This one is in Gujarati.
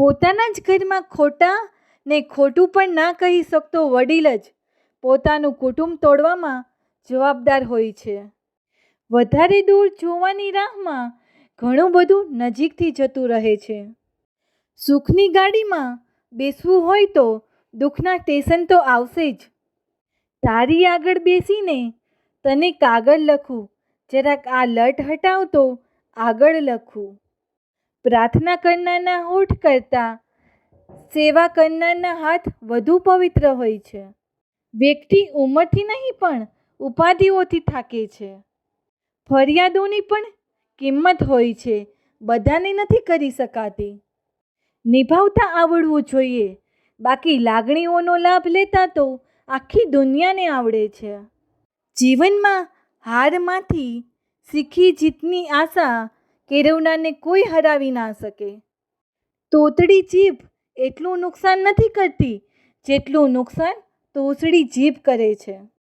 પોતાના જ ઘરમાં ખોટા ને ખોટું પણ ના કહી શકતો વડીલ જ પોતાનું કુટુંબ તોડવામાં જવાબદાર હોય છે. વધારે દૂર જોવાની રાહમાં ઘણું બધું નજીકથી જતું રહે છે. સુખની ગાડીમાં બેસવું હોય તો દુઃખના સ્ટેશન તો આવશે જ. તારી આગળ બેસીને તને કાગળ લખું, જરાક આ લટ હટાવતો આગળ લખું. પ્રાર્થના કરનારના હોઠ કરતાં સેવા કરનારના હાથ વધુ પવિત્ર હોય છે. વ્યક્તિ ઉંમરથી નહીં પણ ઉપાધિઓથી થાકે છે. ફરિયાદોની પણ કિંમત હોય છે. બધાને નથી કરી શકાતી. નિભાવતા આવડવું જોઈએ. બાકી લાગણીઓનો લાભ લેતા તો આખી દુનિયાને આવડે છે. જીવનમાં હારમાંથી શીખી જીતની આશા કેળવનારને કોઈ હરાવી ના શકે. તોતડી જીભ એટલું નુકસાન નથી કરતી જેટલું નુકસાન તોસડી જીભ કરે છે.